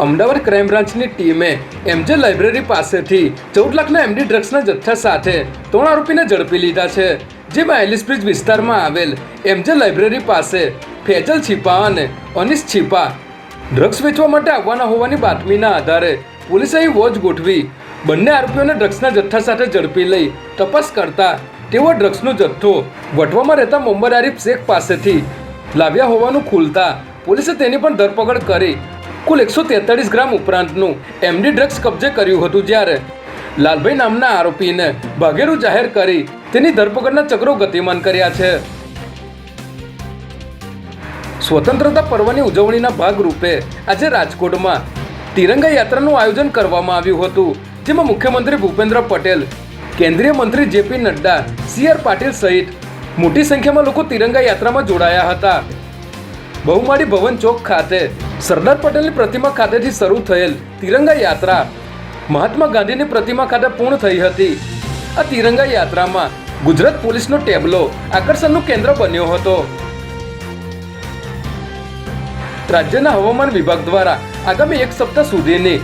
Ahmedabad crime બ્રાન્ચની ટીમે એમજે library પાસેથી ચૌદ લાખના એમડી ડ્રગ્સના જથ્થા સાથે ત્રણ આરોપીને ઝડપી લીધા છે, જેમાં એલિસ બ્રિજ વિસ્તારમાં આવેલ એમજે લાઇબ્રેરી પાસે ફેજલ છીપા અને અનિશ છીપા ડ્રગ્સ વેચવા માટે આવવાના હોવાની બાતમીના આધારે પોલીસે અહીં વોચ ગોઠવી બંને આરોપીઓને ડ્રગ્સના જથ્થા સાથે ઝડપી લઈ તપાસ કરતા તેઓ ડ્રગ્સનો જથ્થો વટવામાં રહેતા મોહમ્મદ આરીફ શેખ પાસેથી લાવ્યા હોવાનું ખુલતા પોલીસે તેની પણ ધરપકડ કરી કુલ એકસો તેતાળીસ ગ્રામ ઉપરાંતનું એમડી ડ્રગ્સ કબજે કર્યું હતું જ્યારે લાલભાઈ નામના આરોપીને ભાગેરું જાહેર કરી તેની ધરપકડના ચક્રો ગતિમાન કર્યા છે. સ્વતંત્રતા પર્વની ઉજવણીના ભાગરૂપે આજે રાજકોટમાં તિરંગા યાત્રાનું આયોજન કરવામાં આવ્યું હતું, જેમાં મુખ્યમંત્રી ભૂપેન્દ્ર પટેલ, કેન્દ્રીય મંત્રી J P Nadda, C R Patil સહિત મોટી સંખ્યામાં લોકો તિરંગા યાત્રામાં જોડાયા હતા. બહુમાળી ભવન ચોક ખાતે સરદાર પટેલની પ્રતિમા ખાતેથી શરૂ થયેલ તિરંગા યાત્રા મહાત્મા ગાંધીની પ્રતિમા ખાતે પૂર્ણ થઈ હતી. આ તિરંગા યાત્રામાં ગુજરાત પોલીસનો ટેબલો આકર્ષણનું કેન્દ્ર બન્યો હતો. રાજ્યના હવામાન વિભાગ દ્વારા આગામી એક સપ્તાહ સુધીની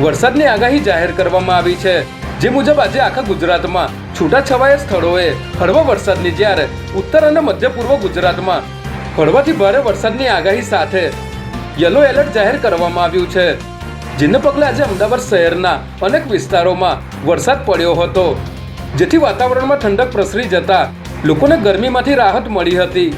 વરસાદની આગાહી જાહેર કરવામાં આવી છે. જે મુજબ આજે આખા ગુજરાતમાં છૂટાછવાયા સ્થળોએ હળવા વરસાદની જ્યારે ઉત્તર અને મધ્ય પૂર્વ ગુજરાતમાં હળવાથી ભારે વરસાદની આગાહી સાથે યલો એલર્ટ જાહેર કરવામાં આવ્યું છે. જેને પગલે આજે અમદાવાદ શહેરના અનેક વિસ્તારોમાં વરસાદ પડ્યો હતો. જેથી વાતાવરણમાં ઠંડક પ્રસરી જતા લોકોને ગરમીમાંથી રાહત મળી હતી.